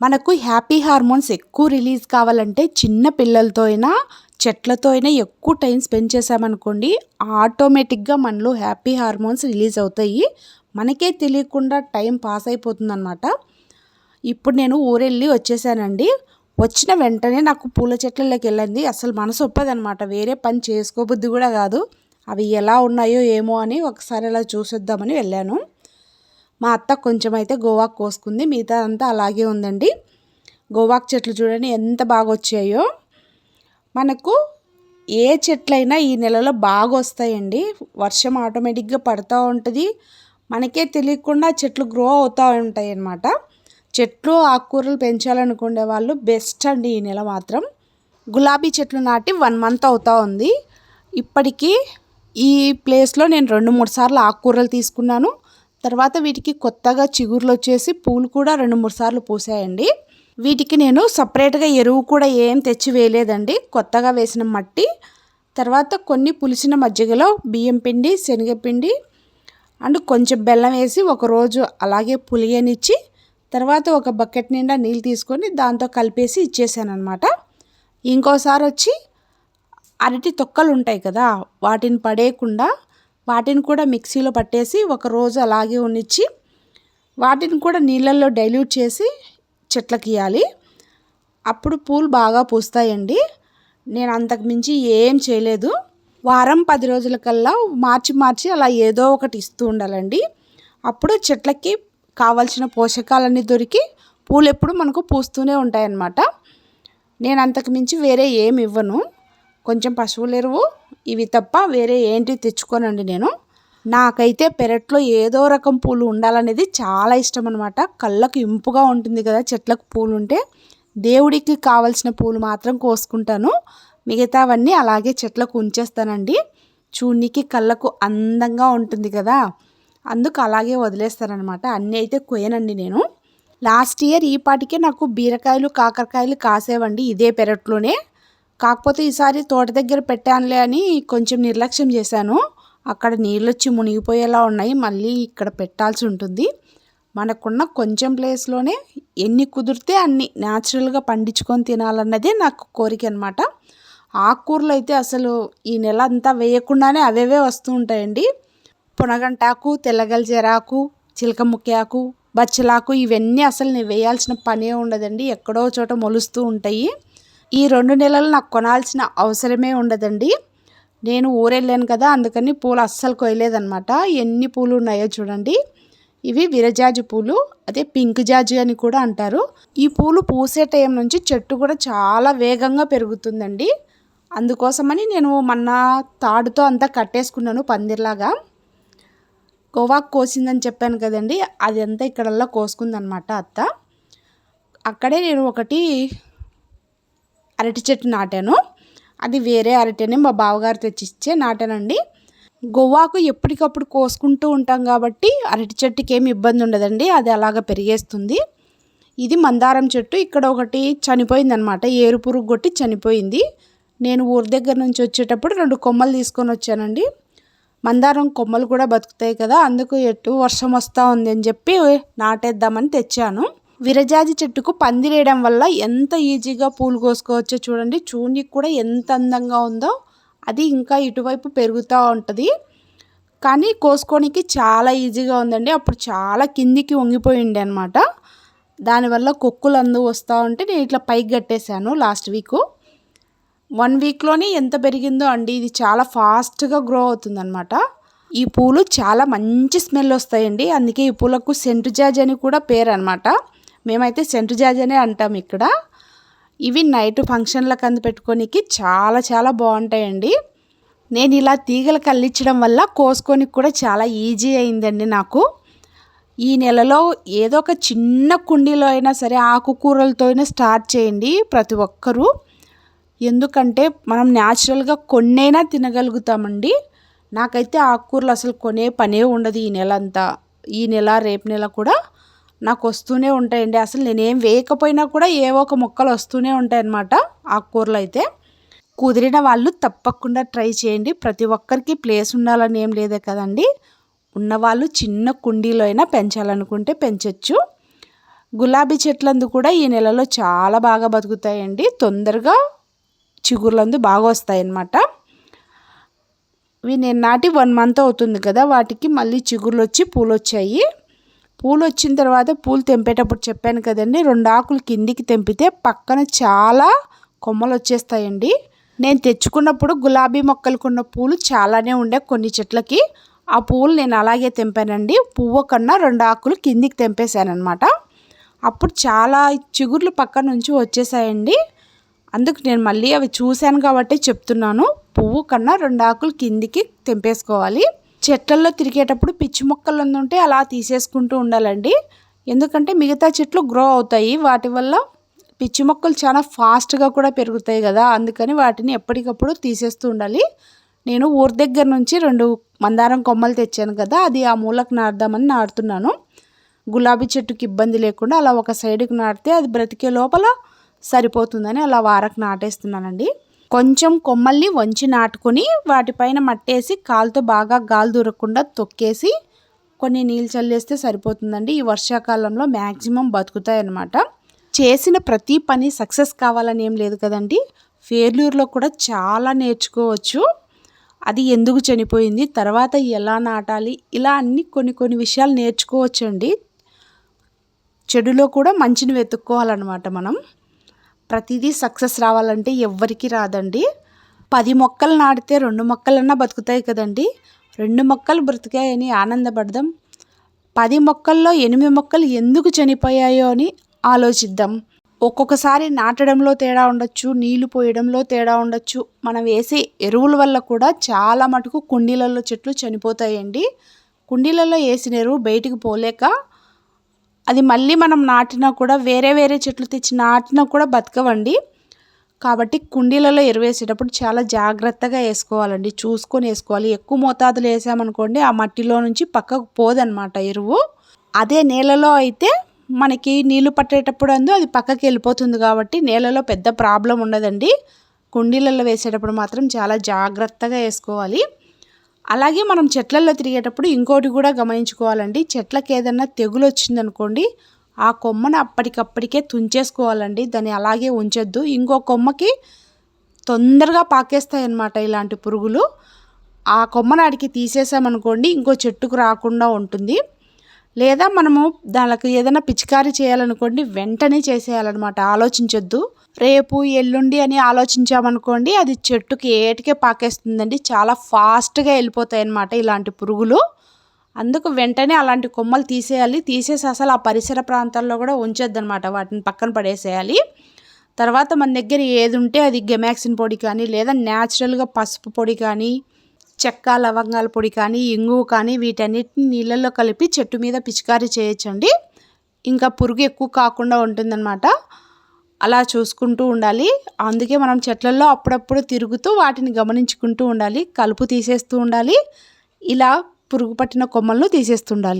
మనకు happy hormones ఎక్కువ release కావాలంటే చిన్న పిల్లలతో అయినా చెట్లతో అయినా ఎక్కువ టైం స్పెండ్ చేసామనుకోండి ఆటోమేటిక్గా మనలో హ్యాపీ హార్మోన్స్ రిలీజ్ అవుతాయి. మనకే తెలియకుండా టైం పాస్ అయిపోతుందన్నమాట. ఇప్పుడు నేను ఊరెళ్ళి వచ్చేసానండి. వచ్చిన వెంటనే నాకు పూల చెట్లలోకి వెళ్ళింది. అసలు మనసు ఒప్పదనమాట వేరే పని చేసుకోబుద్ధి కూడా కాదు. అవి ఎలా ఉన్నాయో ఏమో అని ఒకసారి అలా చూసేద్దామని వెళ్ళాను. మా అత్త కొంచెం అయితే గోవాకు కోసుకుంది మిగతా అంతా అలాగే ఉందండి. గోవాకు చెట్లు చూడండి ఎంత బాగా వచ్చాయో మనకు ఏ చెట్లైనా ఈ నెలలో బాగా వస్తాయండి వర్షం ఆటోమేటిక్గా పడుతూ ఉంటుంది. మనకే తెలియకుండా చెట్లు గ్రో అవుతూ ఉంటాయి అన్నమాట చెట్లు ఆకుకూరలు పెంచాలనుకునే వాళ్ళు బెస్ట్ అండి ఈ నెల మాత్రం. గులాబీ చెట్లు నాటి వన్ మంత్ అవుతూ ఉంది. ఇప్పటికీ ఈ ప్లేస్లో నేను రెండు మూడు సార్లు ఆకుకూరలు తీసుకున్నాను. తర్వాత వీటికి కొత్తగా చిగుర్లు వచ్చేసి పూలు కూడా రెండు మూడు సార్లు పూసాయండి. వీటికి నేను సపరేట్గా ఎరువు కూడా ఏం తెచ్చి వేయలేదండి. కొత్తగా వేసిన మట్టి. తర్వాత కొన్ని పులిసిన మజ్జిగలో బియ్యం పిండి శనగపిండి అండ్ కొంచెం బెల్లం వేసి ఒకరోజు అలాగే పులియనిచ్చి తర్వాత ఒక బకెట్ నిండా నీళ్ళు తీసుకొని దాంతో కలిపేసి ఇచ్చేసాను అనమాట ఇంకోసారి వచ్చి అరటి తొక్కలు ఉంటాయి కదా వాటిని పడేయకుండా వాటిని కూడా మిక్సీలో పట్టేసి ఒక రోజు అలాగే ఉన్నిచ్చి వాటిని కూడా నీళ్ళల్లో డైల్యూట్ చేసి చెట్లకి ఇవ్వాలి అప్పుడు పూలు బాగా పూస్తాయండి. నేను అంతకు మించి ఏం చేయలేదు. వారం పది రోజులకల్లా మార్చి మార్చి అలా ఏదో ఒకటి ఇస్తూ ఉండాలండి. అప్పుడు చెట్లకి కావాల్సిన పోషకాలన్నీ దొరికి పూలు ఎప్పుడు మనకు పూస్తూనే ఉంటాయన్నమాట. నేను అంతకు మించి వేరే ఏమి ఇవ్వను. కొంచెం పశువుల ఎరువు. ఇవి తప్ప వేరే ఏంటి తెచ్చుకోనండి నేను. నాకైతే పెరట్లో ఏదో రకం పూలు ఉండాలనేది చాలా ఇష్టం అనమాట కళ్ళకు ఇంపుగా ఉంటుంది కదా చెట్లకు పూలు ఉంటే. దేవుడికి కావలసిన పూలు మాత్రం కోసుకుంటాను. మిగతావన్నీ అలాగే చెట్లకు ఉంచేస్తానండి. చూడనికి కళ్ళకు అందంగా ఉంటుంది కదా. అందుకు అలాగే వదిలేస్తానమాట అన్నీ అయితే కొయ్యనండి నేను. లాస్ట్ ఇయర్ ఈ పాటికే నాకు బీరకాయలు కాకరకాయలు కాసేవండి ఇదే పెరట్లోనే. కాకపోతే ఈసారి తోట దగ్గర పెట్టానులే అని కొంచెం నిర్లక్ష్యం చేశాను. అక్కడ నీళ్ళు వచ్చి మునిగిపోయేలా ఉన్నాయి. మళ్ళీ ఇక్కడ పెట్టాల్సి ఉంటుంది. మనకున్న కొంచెం ప్లేస్లోనే ఎన్ని కుదిరితే అన్ని న్యాచురల్గా పండించుకొని తినాలన్నదే నాకు కోరిక అనమాట ఆకుకూరలు అయితే అసలు ఈ నెల అంతా వేయకుండానే అవేవే వస్తూ ఉంటాయండి. పునగంటాకు తెల్లగల్జెరాకు చిలక ముక్కాకు బచ్చలాకు ఇవన్నీ అసలు నేను వేయాల్సిన పనే ఉండదండి. ఎక్కడో చోట మొలుస్తూ ఉంటాయి. ఈ రెండు నెలలు నాకు కొనాల్సిన అవసరమే ఉండదండి. నేను ఊరెళ్ళాను కదా అందుకని పూలు అస్సలు కొయ్యలేదనమాట ఎన్ని పూలు ఉన్నాయో చూడండి. ఇవి విరజాజి పూలు అదే పింక్ జాజి అని కూడా అంటారు. ఈ పూలు పూసే టైం నుంచి చెట్టు కూడా చాలా వేగంగా పెరుగుతుందండి. అందుకోసమని నేను మొన్న తాడుతో అంతా కట్టేసుకున్నాను పందిర్లాగా. గోవాకు కోసిందని చెప్పాను కదండి అదంతా ఇక్కడల్లా కోసుకుందనమాట అత్త. అక్కడే నేను ఒకటి అరటి చెట్టు నాటాను. అది వేరే అరటిని మా బావగారు తెచ్చిచ్చే నాటానండి. గోవాకు ఎప్పటికప్పుడు కోసుకుంటూ ఉంటాం కాబట్టి అరటి చెట్టుకి ఏమి ఇబ్బంది ఉండదండి. అది అలాగ పెరిగేస్తుంది. ఇది మందారం చెట్టు. ఇక్కడ ఒకటి చనిపోయిందనమాట. ఏరు పురుగు కొట్టి చనిపోయింది. నేను ఊరి దగ్గర నుంచి వచ్చేటప్పుడు రెండు కొమ్మలు తీసుకొని వచ్చానండి. మందారం కొమ్మలు కూడా బతుకుతాయి కదా అందుకు ఎటు వర్షం వస్తూ ఉంది అని చెప్పి నాటేద్దామని తెచ్చాను. విరజాజి చెట్టుకు పందిరేయడం వల్ల ఎంత ఈజీగా పూలు కోసుకోవచ్చో చూడండి. చూనికి కూడా ఎంత అందంగా ఉందో అది ఇంకా ఇటువైపు పెరుగుతూ ఉంటుంది. కానీ కోసుకోనికి చాలా ఈజీగా ఉందండి. అప్పుడు చాలా కిందికి వంగిపోయింది అనమాట దానివల్ల కొక్కులు అందు వస్తూ ఉంటే నేను ఇట్లా పైకి కట్టేశాను లాస్ట్ వీక్. వన్ వీక్లోనే ఎంత పెరిగిందో అండి. ఇది చాలా ఫాస్ట్గా గ్రో అవుతుందన్నమాట. ఈ పూలు చాలా మంచి స్మెల్ వస్తాయండి. అందుకే ఈ పూలకు సెంటు జాజ్ అని కూడా పేరు అనమాట మేమైతే సెంటు జాజ్ అనే అంటాం ఇక్కడ. ఇవి నైట్ ఫంక్షన్లకు అందు పెట్టుకోనికి చాలా చాలా బాగుంటాయండి. నేను ఇలా తీగలు కల్లించడం వల్ల కోసుకోనికి కూడా చాలా ఈజీ అయిందండి నాకు. ఈ నెలలో ఏదో ఒక చిన్న కుండీలో అయినా సరే ఆకుకూరలతో అయినా స్టార్ట్ చేయండి ప్రతి ఒక్కరూ. ఎందుకంటే మనం న్యాచురల్గా కొన్నైనా తినగలుగుతామండి. నాకైతే ఆకుకూరలు అసలు కొనే పనే ఉండదు ఈ నెల అంతా ఈ నెల రేపు నెల కూడా నాకు వస్తూనే ఉంటాయండి. అసలు నేనేం వేయకపోయినా కూడా ఏవో ఒక మొక్కలు వస్తూనే ఉంటాయి అన్నమాట ఆకుకూరలు అయితే. కుదిరిన వాళ్ళు తప్పకుండా ట్రై చేయండి. ప్రతి ఒక్కరికి ప్లేస్ ఉండాలని ఏం లేదే కదండి. ఉన్నవాళ్ళు చిన్న కుండీలో అయినా పెంచాలనుకుంటే పెంచవచ్చు గులాబీ చెట్లందు కూడా ఈ నెలలో చాలా బాగా బతుకుతాయండి. తొందరగా చిగుర్లందు బాగా వస్తాయన్నమాట. ఇవి నేను నాటి వన్ మంత్ అవుతుంది కదా వాటికి మళ్ళీ చిగుర్లు వచ్చి పూలు వచ్చాయి పూలు వచ్చిన తర్వాత పూలు తెంపేటప్పుడు చెప్పాను కదండి రెండు ఆకులు కిందికి తెంపితే పక్కన చాలా కొమ్మలు వచ్చేస్తాయండి నేను తెచ్చుకున్నప్పుడు గులాబీ మొక్కలకున్న పూలు చాలానే ఉండే కొన్ని చెట్లకి. ఆ పువ్వులు నేను అలాగే తెంపానండి. పువ్వు కన్నా రెండు ఆకులు కిందికి తెంపేశానమాట అప్పుడు చాలా చిగుర్లు పక్క నుంచి వచ్చేసాయండి. అందుకు నేను మళ్ళీ అవి చూశాను కాబట్టి చెప్తున్నాను. పువ్వు కన్నా రెండు ఆకులు కిందికి తెంపేసుకోవాలి. చెట్లలో తిరిగేటప్పుడు పిచ్చి మొక్కలు ఉంటే అలా తీసేసుకుంటూ ఉండాలండి. ఎందుకంటే మిగతా చెట్లు గ్రో అవుతాయి. వాటి వల్ల పిచ్చి మొక్కలు చాలా ఫాస్ట్గా కూడా పెరుగుతాయి కదా. అందుకని వాటిని ఎప్పటికప్పుడు తీసేస్తూ ఉండాలి. నేను ఊరి దగ్గర నుంచి రెండు మందారం కొమ్మలు తెచ్చాను కదా. అది ఆ మూలకు నాటుదామని నాటుతున్నాను. గులాబీ చెట్టుకి ఇబ్బంది లేకుండా అలా ఒక సైడ్కి నాటితే అది బ్రతికే లోపల సరిపోతుందని అలా వారకు నాటేస్తున్నానండి. కొంచెం కొమ్మల్ని వంచి నాటుకొని వాటిపైన మట్టేసి కాలుతో బాగా గాలి దూరకుండా తొక్కేసి కొన్ని నీళ్ళు చల్లేస్తే సరిపోతుందండి. ఈ వర్షాకాలంలో మ్యాక్సిమం బతుకుతాయి అన్నమాట చేసిన ప్రతి పని సక్సెస్ కావాలని ఏం లేదు కదండి. ఫేర్లూరులో కూడా చాలా నేర్చుకోవచ్చు. అది ఎందుకు చనిపోయింది? తర్వాత ఎలా నాటాలి? ఇలా అన్ని కొన్ని కొన్ని విషయాలు నేర్చుకోవచ్చండి. చెడులో కూడా మంచిని వెతుక్కోవాలన్నమాట మనం. ప్రతిదీ సక్సెస్ రావాలంటే ఎవ్వరికి రాదండి. పది మొక్కలు నాటితే రెండు మొక్కలన్నా బతుకుతాయి కదండి. రెండు మొక్కలు బ్రతికాయని ఆనందపడదాం. పది మొక్కల్లో ఎనిమిది మొక్కలు ఎందుకు చనిపోయాయో అని ఆలోచిద్దాం. ఒక్కొక్కసారి నాటడంలో తేడా ఉండొచ్చు నీళ్ళు పోయడంలో తేడా ఉండొచ్చు. మనం వేసే ఎరువుల వల్ల కూడా చాలా మటుకు కుండీలలో చెట్లు చనిపోతాయండి. కుండీలలో వేసిన ఎరువు బయటికి పోలేక అది మళ్ళీ మనం నాటినా కూడా వేరే వేరే చెట్లు తెచ్చి నాటినా కూడా బతకవండి. కాబట్టి కుండీలలో ఎరువు వేసేటప్పుడు చాలా జాగ్రత్తగా వేసుకోవాలండి. చూసుకొని వేసుకోవాలి. ఎక్కువ మోతాదులు వేసామనుకోండి ఆ మట్టిలో నుంచి పక్కకు పోదనమాట ఎరువు. అదే నేలలో అయితే మనకి నీళ్ళు పట్టేటప్పుడు అందు అది పక్కకి వెళ్ళిపోతుంది కాబట్టి నేలలో పెద్ద ప్రాబ్లం ఉండదండి. కుండీలలో వేసేటప్పుడు మాత్రం చాలా జాగ్రత్తగా వేసుకోవాలి. అలాగే మనం చెట్లలో తిరిగేటప్పుడు ఇంకోటి కూడా గమనించుకోవాలండి. చెట్లకి ఏదన్నా తెగులు వచ్చిందనుకోండి ఆ కొమ్మను అప్పటికప్పటికే తుంచేసుకోవాలండి. దాన్ని అలాగే ఉంచొద్దు. ఇంకో కొమ్మకి తొందరగా పాకేస్తాయి అన్నమాట ఇలాంటి పురుగులు. ఆ కొమ్మను అడిగి తీసేసామనుకోండి ఇంకో చెట్టుకు రాకుండా ఉంటుంది. లేదా మనము దానికి ఏదైనా పిచికారీ చేయాలనుకోండి వెంటనే చేసేయాలన్నమాట. ఆలోచించొద్దు. రేపు ఎల్లుండి అని ఆలోచించామనుకోండి అది చెట్టుకి ఏటికే పాకేస్తుందండి. చాలా ఫాస్ట్గా వెళ్ళిపోతాయి అన్నమాట ఇలాంటి పురుగులు. అందుకు వెంటనే అలాంటి కొమ్మలు తీసేయాలి. తీసేసి అసలు ఆ పరిసర ప్రాంతాల్లో కూడా ఉంచొద్దనమాట వాటిని పక్కన పడేసేయాలి. తర్వాత మన దగ్గర ఏది ఉంటే అది గెమాక్సిన్ పొడి కానీ లేదా న్యాచురల్గా పసుపు పొడి కానీ చెక్క లవంగాల పొడి కానీ ఇంగువ కానీ వీటన్నిటిని నీళ్ళల్లో కలిపి చెట్టు మీద పిచికారీ చేయొచ్చండి. ఇంకా పురుగు ఎక్కువ కాకుండా ఉంటుందన్నమాట. అలా చూసుకుంటూ ఉండాలి. అందుకే మనం చెట్లలో అప్పుడప్పుడు తిరుగుతూ వాటిని గమనించుకుంటూ ఉండాలి. కలుపు తీసేస్తూ ఉండాలి. ఇలా పురుగు పట్టిన కొమ్మలను తీసేస్తుండాలి